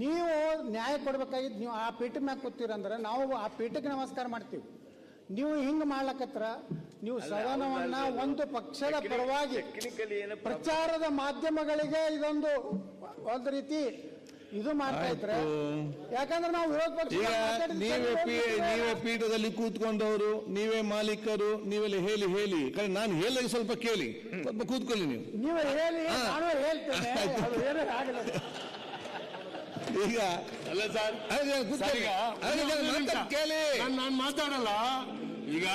ನೀವು ನ್ಯಾಯ ಕೊಡ್ಬೇಕಾಗಿದ್ದು ನೀವು ಆ ಪೀಠ ಮ್ಯಾಗ ಕೂತೀರಂದ್ರೆ ನಾವು ಆ ಪೀಠಕ್ಕೆ ನಮಸ್ಕಾರ ಮಾಡ್ತೀವಿ. ನೀವು ಹಿಂಗ್ ಮಾಡ್ಲಕತ್ರ ನೀವು ಸದನವನ್ನ ಒಂದು ಪಕ್ಷದ ಪರವಾಗಿ ಟೆಕ್ನಿಕಲಿ ಏನು ಪ್ರಚಾರದ ಮಾಧ್ಯಮಗಳಿಗೆ ಇದೊಂದು ಒಂದು ರೀತಿ ಇದು ಮಾಡ್ತಾ ಇದ್ರೆ. ಯಾಕಂದ್ರೆ ನಾವು ವಿರೋಧ ಪಕ್ಷ ನೀವೇ ನೀವೇ ಪೀಠದಲ್ಲಿ ಕೂತ್ಕೊಂಡವರು ನೀವೇ ಮಾಲೀಕರು ನೀವೆಲ್ಲ ಹೇಳಿ ಹೇಳಿ. ಕರೆ ನಾನು ಹೇಳಿ ಸ್ವಲ್ಪ ಕೇಳಿ. ಸ್ವಲ್ಪ ಕೂತ್ಕೊಳ್ಳಿ ನೀವು. ನೀವು ಹೇಳಿ. ನಾನು ಹೇಳ್ತೇನೆ ಆಯ್ತು. ಅದು ಏನೂ ಆಗಿಲ್ಲ ಈಗ ಅಲ್ಲ ಸರ್ ಮಾತಾಡ್ ಕೇಳಿ. ನಾನು ಮಾತಾಡಲ್ಲ. ಈಗ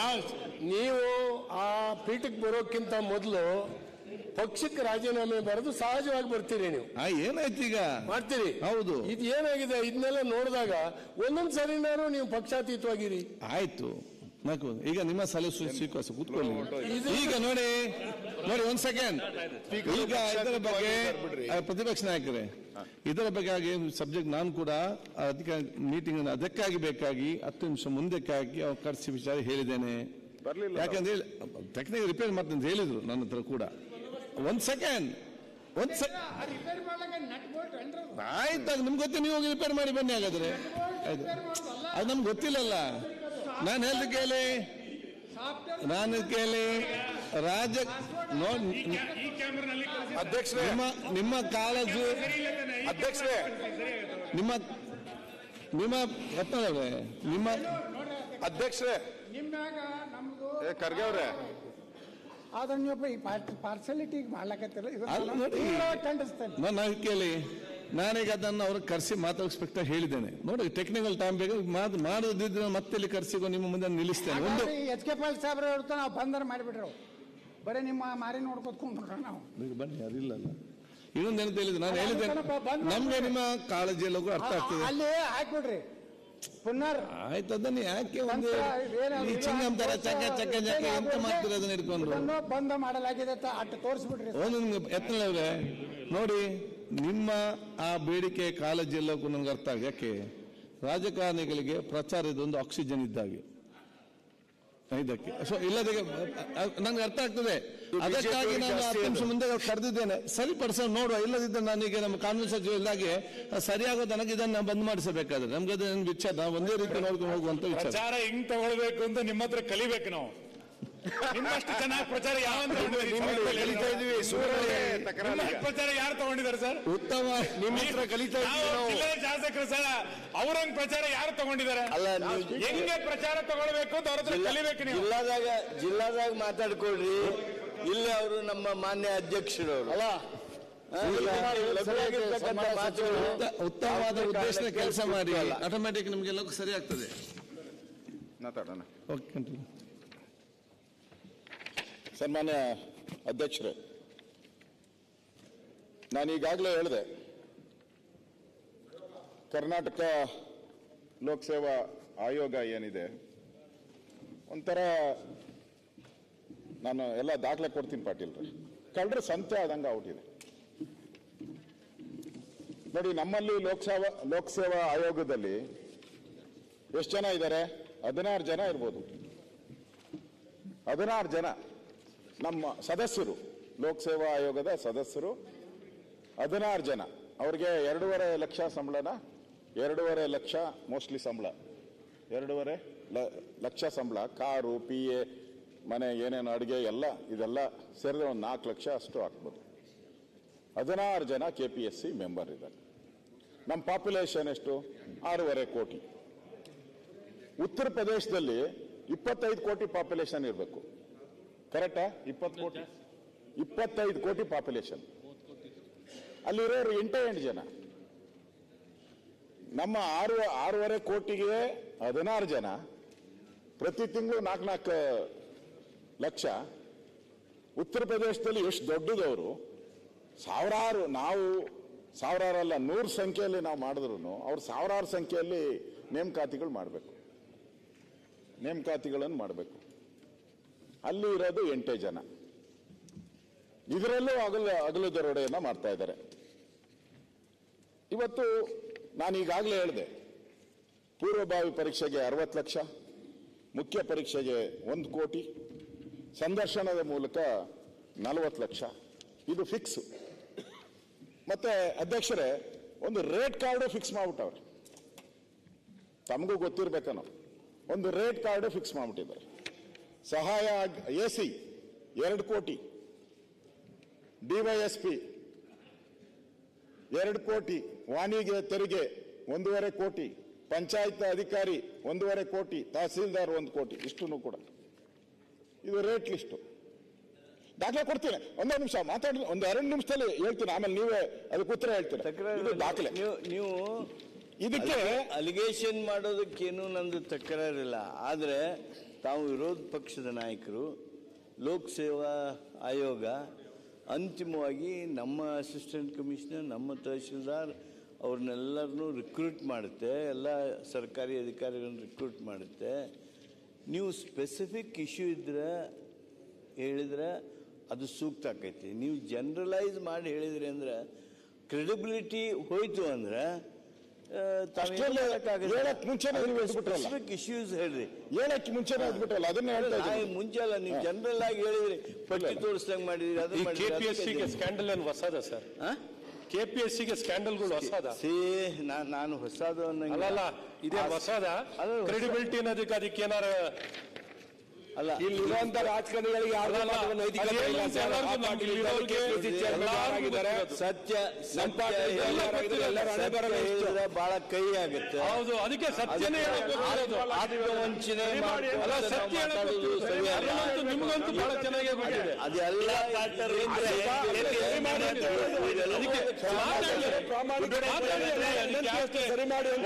ನೀವು ಆ ಪೀಠಕ್ಕೆ ಬರೋಕ್ಕಿಂತ ಮೊದಲು ಪಕ್ಷಕ್ಕೆ ರಾಜೀನಾಮೆ ಬರೆದು ಸಹಜವಾಗಿ ಬರ್ತೀರಿ ನೀವು. ಆ ಏನಾಯ್ತು ಈಗ? ಮಾಡ್ತೀರಿ. ಹೌದು. ಇದು ಏನಾಗಿದೆ? ಇದನ್ನೆಲ್ಲ ನೋಡಿದಾಗ ಒಂದೊಂದ್ ಸರಿನಾರು ನೀವು ಪಕ್ಷಾತೀತವಾಗಿರಿ. ಆಯ್ತು. ನಾಲ್ಕು ಈಗ ನಿಮ್ಮ ಸಲಹೆ ಸ್ವೀಕರಿಸಿ ಕೂತ್ಕೊಳ್ಳಿ. ಈಗ ನೋಡಿ ನೋಡಿ ಒಂದ್ ಸೆಕೆಂಡ್ ಈಗ ಇದರ ಬಗ್ಗೆ. ಪ್ರತಿಪಕ್ಷ ನಾಯಕರೇ ಇದರ ಬಗ್ಗೆ ಆಗಿ ಸಬ್ಜೆಕ್ಟ್ ನಾನು ಕೂಡ ಅದಕ್ಕೆ ಮೀಟಿಂಗ್ ಅದಕ್ಕಾಗಿ ಬೇಕಾಗಿ ಹತ್ತು ನಿಮಿಷ ಮುಂದಕ್ಕಾಗಿ ಅವ್ರು ಕರೆಸಿ ವಿಚಾರ ಹೇಳಿದ್ದೇನೆ. ಬರ್ಲಿಲ್ಲ ಯಾಕಂದ್ರೆ ಟೆಕ್ನಿಕ್ ರಿಪೇರ್ ಮಾಡ್ತೀನಿ ಅಂತ ಹೇಳಿದ್ರು ನನ್ನ ಹತ್ರ ಕೂಡ. ಒಂದ್ ಸೆಕೆಂಡ್ ಒಂದ್ ಸೆಕೆಂಡ್ ಆಯ್ತು ನಿಮ್ಗೆ ಗೊತ್ತಿಲ್ಲ ನೀವು ಹೋಗಿ ರಿಪೇರ್ ಮಾಡಿ ಬನ್ನಿ ಹಾಗಾದ್ರೆ. ಆಯ್ತು. ಅದು ನಮ್ಗೆ ಗೊತ್ತಿಲ್ಲಲ್ಲ. ನಾನು ಹೇಳ್ದು ಕೇಳಿ. ನಾನು ಕೇಳಿ. ರಾಜ ಅಧ್ಯಕ್ಷರೇ. ನಿಮ್ಮ ನಿಮ್ಮ ಕಾಲೇಜು ಅಧ್ಯಕ್ಷರೇ. ನಿಮ್ಮ ನಿಮ್ಮ ರತ್ನವ್ರೆ ನಿಮ್ಮ ಅಧ್ಯಕ್ಷರೇ. ನಿಮ್ಮ್ಯಾಗ ನಮ್ದು ಏ ಖರ್ಗೆ ಅವ್ರೆ. ಆದ್ರೆ ನೀವು ಈ ಪಾರ್ಸಲಿಟಿ ಮಾಡ್ಲಕತ್ತಿಲ್ಲ ಇದು ನಾನು ಕೇಳಿ. ನಾನೀಗ ಅದನ್ನು ಅವ್ರಿಗೆ ಕರೆಸಿ ಮಾತಾಡಿಸ್ಬೇಕಂತ ಹೇಳಿದ್ದೇನೆ. ನೋಡಿ ಟೆಕ್ನಿಕಲ್ ಟೈಮ್ ಬೇಕು ಮಾತು ಮಾಡದಿದ್ರೆ ಮತ್ತೆ ಇಲ್ಲಿ ಕರೆಸಿಗೋ ನಿಮ್ಮ ಮುಂದೆ ನಿಲ್ಲಿಸ್ತೇನೆ. ಒಂದು ಎಚ್ ಕೆ ಪಾಲ್ ಸಾಹೇಬ್ರ ಹೇಳ್ತಾ ನಾವು ಬಂದರ್ ಮಾಡಿಬಿಟ್ರು. ಬರೀ ನಿಮ್ಮ ಮಾರಿ ನೋಡ್ಕೊತ ಕುಂದ್ಬಿಟ್ರೆ ನಾವು ಬನ್ನಿ ಬನ್ನಿ ಅದಿಲ್ಲ ಇನ್ನೊಂದು ಏನಂತ ಹೇಳಿದ್ರು ನಾನು ಹೇಳಿದ್ದೇನೆ. ನಮಗೆ ನಮ್ಗೆ ನಿಮ್ಮ ಕಾಳಜಿ ಎಲ್ಲವೂ ಅರ್ಥ ಆಗ್ತದೆ. ಅಲ್ಲಿ ಹಾಕ್ಬಿಡ್ರಿ. ಪುನರ್. ಆಯ್ತು ಅದನ್ನ ಯಾಕೆ ಒಂದು ಚಿಂಗಂ ತರ ಚಕ್ಕ ಚಕ್ಕ ಚಕ್ಕ ಎಂತ ಮಾಡ್ತೀರ ಅದನ್ನ ಇಟ್ಕೊಂಡು ಬಂದ ಮಾಡಲಾಗಿದೆ ಅಂತ ಅಟ್ಟು ತೋರಿಸ್ಬಿಡ್ರಿ. ಒಂದು ನಿಮ್ಗೆ ಯತ್ನವ್ರೆ ನೋಡಿ ನಿಮ್ಮ ಆ ಬೇಡಿಕೆ ಕಾಳಜಿ ಎಲ್ಲಕ್ಕೂ ನನಗೆ ಅರ್ಥ ಆಗ. ಯಾಕೆ? ರಾಜಕಾರಣಿಗಳಿಗೆ ಪ್ರಚಾರ ಇದೊಂದು ಆಕ್ಸಿಜನ್ ಇದ್ದಾಗೆ. ಇದಕ್ಕೆ. ಸೊ ಇಲ್ಲದೆ ನನಗೆ ಅರ್ಥ ಆಗ್ತದೆ. ಅದಕ್ಕಾಗಿ ನಾನು ಹತ್ತು ನಿಮಿಷ ಮುಂದೆ ಕರೆದಿದ್ದೇನೆ. ಸರಿಪಡಿಸ ನೋಡುವ. ಇಲ್ಲದಿದ್ದರೆ ನಾನೀಗ ನಮ್ಮ ಕಾನೂನು ಸಚಿವ ಇದ್ದಾಗೆ ಸರಿಯಾಗೋ ನನಗೆ ಇದನ್ನ ಬಂದ್ ಮಾಡಿಸಬೇಕಾದ್ರೆ. ನಮ್ಗೆ ಅದನ್ನ ವಿಚಾರ. ಒಂದೇ ರೀತಿ ನೋಡ್ಕೊಂಡು ಹೋಗುವಂತ ವಿಚಾರ. ಹಿಂಗ್ ಹೆಂಗ್ ತಗೊಳ್ಬೇಕು ಅಂತ ನಿಮ್ಮ ಹತ್ರ ಕಲಿಬೇಕು ನಾವು. ನಿಮ್ಮಷ್ಟು ಚೆನ್ನಾಗಿ ಪ್ರಚಾರ ಯಾವ ಕಲಿತಾ ಇದೀವಿ ಪ್ರಚಾರ ಯಾರು ತಗೊಂಡಿದ್ದಾರೆ ಸರ್? ಉತ್ತಮ ನಿಮ್ಮ ಹತ್ರ ಕಲಿತಾ ಶಾಸಕರು ಸರ್ ಅವ್ರಂಗ್ ಪ್ರಚಾರ ಯಾರು ತಗೊಂಡಿದ್ದಾರೆ? ಅಲ್ಲ ನೀವು ಹೆಂಗೆ ಪ್ರಚಾರ ತಗೊಳ್ಬೇಕು ಅಂತ ಅವ್ರ ಹತ್ರ ಕಲಿಬೇಕು ನೀವು? ಜಿಲ್ಲಾದಾಗ ಜಿಲ್ಲಾದಾಗ ಮಾತಾಡ್ಕೊಳ್ರಿ. ಇಲ್ಲಿ ಅವರು ನಮ್ಮ ಮಾನ್ಯ ಅಧ್ಯಕ್ಷರು ಅಲ್ಲ ಉತ್ತಮವಾದ ಉದ್ದೇಶದ ಕೆಲಸ ಮಾಡಿ. ಆಟೋಮ್ಯಾಟಿಕ್ ನಿಮ್ಗೆಲ್ಲ ಸರಿ ಆಗ್ತದೆ. ಮಾತಾಡೋಣ. ಓಕೆ ಸನ್ಮಾನ್ಯ ಅಧ್ಯಕ್ಷರೇ, ನಾನು ಈಗಾಗಲೇ ಹೇಳಿದೆ, ಕರ್ನಾಟಕ ಲೋಕಸೇವಾ ಆಯೋಗ ಏನಿದೆ, ಒಂಥರ ನಾನು ಎಲ್ಲ ದಾಖಲೆ ಕೊಡ್ತೀನಿ ಪಾಟೀಲ್ ರೀ. ಕಳ್ಳರ ಸಂತೆ ಆದಂಗೆ ಆಗ್ಬಿಟ್ಟಿದೆ. ನೋಡಿ, ನಮ್ಮಲ್ಲಿ ಲೋಕಸೇವಾ ಲೋಕಸೇವಾ ಆಯೋಗದಲ್ಲಿ ಎಷ್ಟು ಜನ ಇದ್ದಾರೆ? ಹದಿನಾರು ಜನ ಇರ್ಬೋದು. ಹದಿನಾರು ಜನ. ನಮ್ಮ ಸದಸ್ಯರು ಲೋಕಸೇವಾ ಆಯೋಗದ ಸದಸ್ಯರು, ಹದಿನಾರು ಜನ. ಅವ್ರಿಗೆ ಎರಡೂವರೆ ಲಕ್ಷ ಸಂಬಳನ, ಎರಡೂವರೆ ಲಕ್ಷ ಮೋಸ್ಟ್ಲಿ ಸಂಬಳ. ಎರಡೂವರೆ ಲಕ್ಷ ಸಂಬಳ, ಕಾರು ಪಿ ಎ ಮನೆ, ಏನೇನು ಅಡುಗೆ ಎಲ್ಲ, ಇದೆಲ್ಲ ಸೇರಿದ್ರೆ ಒಂದು ನಾಲ್ಕು ಲಕ್ಷ ಅಷ್ಟು ಹಾಕ್ಬೋದು ಹದಿನಾರು ಜನ K P S C member ಇದ್ದಾರೆ. ನಮ್ಮ ಪಾಪ್ಯುಲೇಷನ್ ಎಷ್ಟು? ಆರೂವರೆ ಕೋಟಿ. ಉತ್ತರ ಪ್ರದೇಶದಲ್ಲಿ ಇಪ್ಪತ್ತೈದು ಕೋಟಿ ಪಾಪ್ಯುಲೇಷನ್ ಇರಬೇಕು. ಕರೆಕ್ಟಾ? ಇಪ್ಪತ್ತು ಕೋಟಿ. ಇಪ್ಪತ್ತೈದು ಕೋಟಿ ಪಾಪ್ಯುಲೇಷನ್ ಅಲ್ಲಿರೋರು ಎಂಟೇ ಎಂಟು ಜನ. ನಮ್ಮ ಆರು ಆರೂವರೆ ಕೋಟಿಗೆ ಹದಿನಾರು ಜನ. ಪ್ರತಿ ತಿಂಗಳು ನಾಲ್ಕು ನಾಲ್ಕು ಲಕ್ಷ. ಉತ್ತರ ಪ್ರದೇಶದಲ್ಲಿ ಎಷ್ಟು ದೊಡ್ಡದವರು ಸಾವಿರಾರು ನಾವು ಸಾವಿರಾರಲ್ಲ ನೂರು ಸಂಖ್ಯೆಯಲ್ಲಿ ನಾವು ಮಾಡಿದ್ರು ಅವ್ರು ಸಾವಿರಾರು ಸಂಖ್ಯೆಯಲ್ಲಿ ನೇಮಕಾತಿಗಳು ಮಾಡಬೇಕು. ನೇಮಕಾತಿಗಳನ್ನು ಮಾಡಬೇಕು. ಅಲ್ಲಿ ಇರೋದು ಎಂಟೇ ಜನ. ಇದರಲ್ಲೂ ಅಗಲ ಅಗಲು ದರೋಡೆಯನ್ನು ಮಾಡ್ತಾ ಇದ್ದಾರೆ. ಇವತ್ತು ನಾನು ಈಗಾಗಲೇ ಹೇಳಿದೆ, ಪೂರ್ವಭಾವಿ ಪರೀಕ್ಷೆಗೆ ಅರವತ್ತು ಲಕ್ಷ, ಮುಖ್ಯ ಪರೀಕ್ಷೆಗೆ ಒಂದು ಕೋಟಿ, ಸಂದರ್ಶನದ ಮೂಲಕ ನಲವತ್ತು ಲಕ್ಷ. ಇದು ಫಿಕ್ಸ್ ಮತ್ತೆ ಅಧ್ಯಕ್ಷರೇ, ಒಂದು ರೇಟ್ ಕಾರ್ಡ್ ಫಿಕ್ಸ್ ಮಾಡ್ಬಿಟ್ಟವ್ರೆ. ತಮಗೂ ಗೊತ್ತಿರ್ಬೇಕನೋ ಒಂದು ರೇಟ್ ಕಾರ್ಡ್ ಫಿಕ್ಸ್ ಮಾಡ್ಬಿಟ್ಟಿದ್ದಾರೆ. ಸಹಾಯ ಎ ಸಿ ಎರಡು ಕೋಟಿ. ಡಿವೈಎಸ್ಪಿ ಎರಡು ಕೋಟಿ. ವಾಣಿಜ್ಯ ತೆರಿಗೆ ಒಂದೂವರೆ ಕೋಟಿ. ಪಂಚಾಯತ್ ಅಧಿಕಾರಿ ಒಂದೂವರೆ ಕೋಟಿ. ತಹಸೀಲ್ದಾರ್ ಒಂದು ಕೋಟಿ. ಇಷ್ಟನ್ನು ಕೂಡ. ಇದು ರೇಟ್ ಲಿಸ್ಟು. ದಾಖಲೆ ಕೊಡ್ತೀನಿ. ಒಂದೇ ನಿಮಿಷ ಮಾತಾಡಿ ಒಂದು ಎರಡು ನಿಮಿಷದಲ್ಲಿ ಹೇಳ್ತೀನಿ. ಆಮೇಲೆ ನೀವೇ ಅದಕ್ಕೆ ಉತ್ತರ ಹೇಳ್ತೀರಾ? ದಾಖಲೆ. ನೀವು ನೀವು ಇದಕ್ಕೆ ಅಲಿಗೇಷನ್ ಮಾಡೋದಕ್ಕೇನು ನಂದು ತಕರಾರಿಲ್ಲ ಆದರೆ ತಾವು ವಿರೋಧ ಪಕ್ಷದ ನಾಯಕರು ಲೋಕಸೇವಾ ಆಯೋಗ, ಅಂತಿಮವಾಗಿ ನಮ್ಮ ಅಸಿಸ್ಟೆಂಟ್ ಕಮಿಷನರ್, ನಮ್ಮ ತಹಶೀಲ್ದಾರ್ ಅವ್ರನ್ನೆಲ್ಲರನ್ನೂ ರಿಕ್ರೂಟ್ ಮಾಡುತ್ತೆ, ಎಲ್ಲ ಸರ್ಕಾರಿ ಅಧಿಕಾರಿಗಳನ್ನ ರಿಕ್ರೂಟ್ ಮಾಡುತ್ತೆ. ನೀವು ಸ್ಪೆಸಿಫಿಕ್ ಇಶ್ಯೂ ಇದ್ರೆ ಹೇಳಿದ್ರೆ ಅದು ಸೂಕ್ತ ಆಕೈತಿ. ನೀವು ಜನರಲೈಸ್ ಮಾಡಿ ಹೇಳಿದ್ರಿ ಅಂದ್ರೆ ಕ್ರೆಡಿಬಿಲಿಟಿ ಹೋಯಿತು ಅಂದ್ರೆ ಹೇಳಕ್ ಹೇಳ್ಬಿಟ್ರಲ್ಲ. ಸ್ಪೆಸಿಫಿಕ್ ಇಶ್ಯೂಸ್ ಹೇಳ್ರಿ. ಹೇಳಕ್ಕೆ ಮುಂಚೆನೇ ಅದ್ಬಿಟ್ಟಲ್ಲ ಅದನ್ನ ಹೇಳ್ತಾ ನಾ ಇದ್ದೀನಿ. ಮುಂಚೆ ಅಲ್ಲ ನೀವು ಜನರಲ್ ಆಗಿ ಹೇಳಿದ್ರಿ. ಪಟ್ಟಿ ತೋರಿಸ್ದಂಗ್ ಮಾಡಿದ್ರಿ ಅದು ಅದನ್ನ ಕೆ ಪಿ ಎಸ್ ಸಿಗೆ ಸ್ಕ್ಯಾಂಡಲ್ ಏನು ಹೊಸದ ಸರ್? ಕೆ ಪಿ ಎಸ್ ಸಿಗೆ ಸ್ಕ್ಯಾಂಡಲ್ಗಳು ಹೊಸದ? ಸಿ ನಾನು ಹೊಸದು ಅನ್ನಂಗಿಲ್ಲ. ಅಲ್ಲಲ್ಲ ಇದೇ ಹೊಸದ? ಕ್ರೆಡಿಬಿಲಿಟಿ ಅನ್ನೋದಕ್ಕೆ ಅದಕ್ಕೆ ಏನಾರ ಅಲ್ಲ ಇಲ್ಲಿರುವಂತ ರಾಜಕಾರಣಿಗಳಿಗೆ. ಸತ್ಯ ಬಹಳ ಕೈ ಆಗುತ್ತೆ. ಹೌದು ಅದಕ್ಕೆ ಸತ್ಯನೇ ವಂಚನೆ ಆತ್ಮವಂಚನೆ ಅಲ್ಲ ಚೆನ್ನಾಗಿ ಹೇಳಬೇಕು. ಸರಿ ಮಾಡಿ ನಿಮ್ಗಂತೂ ಬಹಳ ಅದೆಲ್ಲ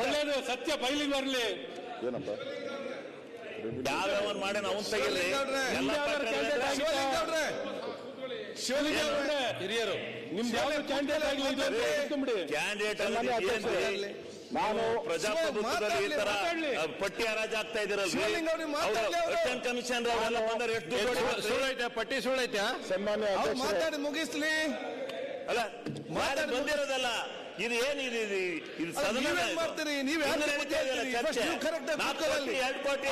ಒಳ್ಳೇದು ಸತ್ಯ ಬಯಲಿಗೆ ಬರಲಿ. ಏನಪ್ಪ? ಯಾವ್ಯಾವ ಮಾಡಿ ನಾವು ತೆಗಿಲಿ. ಹಿರಿಯರು ನಿಮ್ದು ಕ್ಯಾಂಡಿಡೇಟ್ ಆಗಲಿ ಕ್ಯಾಂಡಿಡೇಟ್ ನಾನು ಪ್ರಜಾಪ್ರಭುತ್ವದಲ್ಲಿ ಈ ತರ ಪಟ್ಟಿ ಹರಾಜ್ ಆಗ್ತಾ ಇದ್ದೀರಲ್ರಿ ಕಮಿಷನ್ ಬಂದ್ರೆ ಎಷ್ಟು? ಸುಳ್ಳೈತೆ ಪಟ್ಟಿ ಸುಳ್ಳೈತೆ ಸನ್ಮಾನ್ಯ ಮಾತಾಡಿ ಮುಗಿಸ್ಲಿ. ಅಲ್ಲ ಮಾತಾಡಿ ಬಂದಿರೋದಲ್ಲ? ಇದು ಏನು ಇದು ಇದು ಇದು ಸದನ ಮಾಡ್ತೀರಿ? ನೀವ್ ಆಧಾರಗಳು?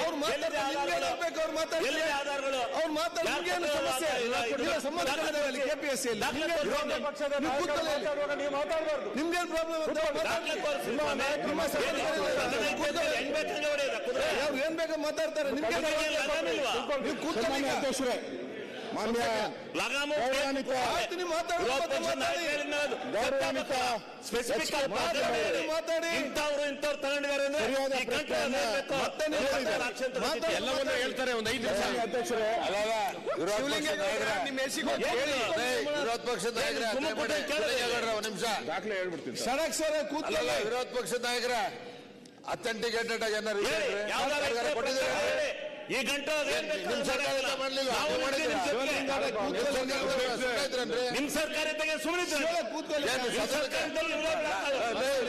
ಅವ್ರು ಮಾತಾಡ್ತಾರೆ. ಎಲ್ಲಿದೆ ಆಧಾರಗಳು? ಅವ್ರು ಮಾತಾಡಿ, ಯಾರು ನಿಮ್ಗೇನು ಸಮಸ್ಯೆ? ಯಲ್ಲಿ. ದಾಖಲೆ ನಿಮ್ಗೆ. ನಿಮ್ಗೇನ್ ಪ್ರಾಬ್ಲಮ್ ಅಂತ ದಾಖಲೆ ನಿಮ್ಮ ಏನು ಬೇಕಾ? ಮಾತಾಡ್ತಾರೆ? ನಿಮ್ಗೆ? ನೀವು ಕೂತ್ಕೊಳ್ಳಿ. ಅಧ್ಯಕ್ಷರೇ ಮಾನ್ಯ ಲಗಾಮು ಆಯ್ತು, ಮಾತಾಡಿ, ಸ್ಪೆಸಿಫಿಕ್. ಇಂಥವ್ರು ಇಂಥವ್ರು ತಗೊಂಡಿದ್ದಾರೆ ಅಂದ್ರೆ. ಎಲ್ಲವನ್ನ ಹೇಳ್ತಾರೆ ಒಂದು ಐದು ನಿಮಿಷ. ಅಧ್ಯಕ್ಷರೇ ವಿರೋಧ ಪಕ್ಷದ ನಾಯಕರ. ಒಂದ್ ನಿಮಿಷ. ದಾಖಲೆ ಹೇಳ್ಬಿಡ್ತೀನಿ ಸರ್. ಷಡಕ್ಷರ ಕೂತ್ಕೊಳ್ಳಿ. ವಿರೋಧ ಪಕ್ಷದ ನಾಯಕರ ಅಥೆಂಟಿಕೇಟೆಡ್ ಆಗಿ ಏನಾರು ಕೊಟ್ಟಿದ್ದೀರಾ. ಈ ಗಂಟೆ ನಿಮ್ ಅಂತ ಸರ್ಕಾರ ಸುಮ್ಮನೆ.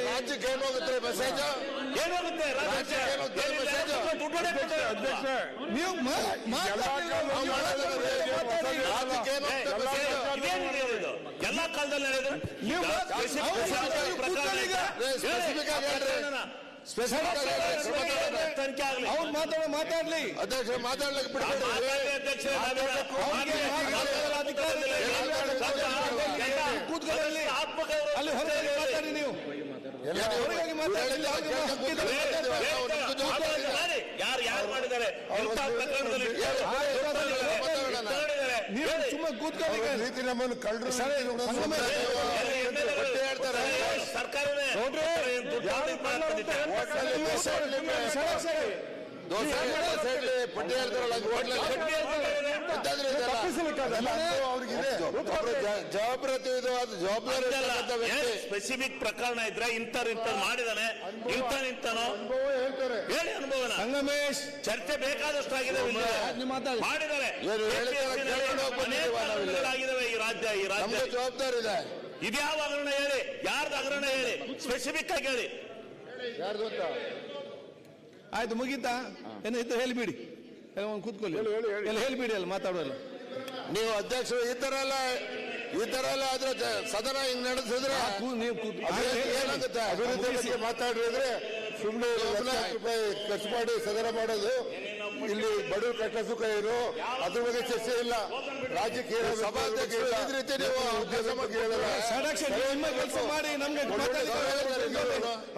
ರಾಜ್ಯಕ್ಕೆ ಏನ್ ಮೆಸೇಜ್ ಏನಾಗುತ್ತೆ ಏನಾಗುತ್ತೆ. ನೀವು? ಎಲ್ಲಾ ಕಾಲದಲ್ಲಿ ನಡೆಯೋದು ಸಮಾಧಾನ. ತನಿಖೆ ಆಗ್ಲಿ. ಅವ್ರು ಮಾತಾಡೋ ಮಾತಾಡ್ಲಿ. ಅಧ್ಯಕ್ಷ ಮಾತಾಡ್ಲಿಕ್ಕೆ ಬಿಡ್ಬೇಡಿ. ಅಧ್ಯಕ್ಷರೇ, ನಾವೇನ- ಅಧಿಕಾರ ಇಲ್ಲ. ಕೂತ್ಕೊಳ್ಳಿ. ಅಲ್ಲಿ ಹೊರಗೆ ಮಾತಾಡಿ ನೀವು. ಹೊರಗಾಗಿ ಮಾತಾಡಿ. ಯಾರು ಯಾರು ಮಾಡಿದ್ದಾರೆ. ನೀವು ಸುಮ್ಮನೆ ಕೂತ್ಕೊಳ್ಳಿ. ರೀತಿ ನಮ್ಮನ್ನು ಕಳ್ಳರು. ಸರ್ಕಾರವೇ ಏನ್ ಜವಾಬ್ದಾರಿ ಇದು ಅದು ಜವಾಬ್ದಾರಿ ಇರ್ತಕ್ಕಂಥ ವ್ಯಕ್ತಿ ಸ್ಪೆಸಿಫಿಕ್ ಪ್ರಕರಣ ಇದ್ರೆ ಇಂಥವ್ರು ಇಂಥವ್ರು ಮಾಡಿದಾನೆ ಇಂಥ ನಿಂತನೋ ಹೇಳಿ ಅನುಭವನ. ಸಂಗಮೇಶ್. ಚರ್ಚೆ ಬೇಕಾದಷ್ಟು ಆಗಿದೆ. ಮಾಡಿದ್ದಾರೆ. ಈ ರಾಜ್ಯ ಈ ರಾಜ್ಯ. ಜವಾಬ್ದಾರಿ ಇದೆ. ಇದ್ಯಾವ ಹಗರಣ ಹೇಳಿ? ಯಾರ್ದು ಹಗರಣ ಹೇಳಿ? ಸ್ಪೆಸಿಫಿಕ್ ಆಗಿ ಹೇಳಿ. ಯಾರ್ದು ಅಂತ ಆಯ್ತು ಮುಗೀತಾ? ಏನು ಇದ್ರೆ ಹೇಳಿಬಿಡಿ ಎಲ್ಲ ಒಂದು ಕೂತ್ಕೊಳ್ಳಿ. ಎಲ್ಲ ಹೇಳಿಬಿಡಿ ಅಲ್ಲಿ ಮಾತಾಡೋಲ್ಲ ನೀವು ಅಧ್ಯಕ್ಷರು ಈ ತರ ಎಲ್ಲ ಈ ತರ ಎಲ್ಲ ಆದ್ರೆ ಸದನ ಹಿಂಗ್ ನಡೆಸಿದ್ರೆ ಏನಾಗುತ್ತೆ? ಅಭಿವೃದ್ಧಿ ಮಾತಾಡಿದ್ರೆ ಸುಮ್ಮನೆ ರೂಪಾಯಿ ಖರ್ಚು ಮಾಡಿ ಸದನ ಮಾಡೋದು. ಇಲ್ಲಿ ಬಡವರು ಕಟ್ಟ ಸುಖ ಏನು? ಅದ್ರ ಬಗ್ಗೆ ಚರ್ಚೆ ಇಲ್ಲ. ರಾಜ್ಯಕ್ಕೆ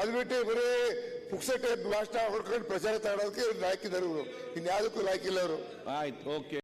ಅದು ಬಿಟ್ಟು ಬರೀ ಪುಕ್ಸಟ್ಟೆ ಭಾಷಣ ಹೊಡ್ಕೊಂಡು ಪ್ರಚಾರ ತಗೊಳೋದಕ್ಕೆ ಲಾಯ್ಕಿದ್ದಾರೆ ಇವ್ರು. ಇನ್ಯಾವುದಕ್ಕೂ ಲಾಯ್ಕಿಲ್ಲ ಅವರು. ಆಯ್ತು ಓಕೆ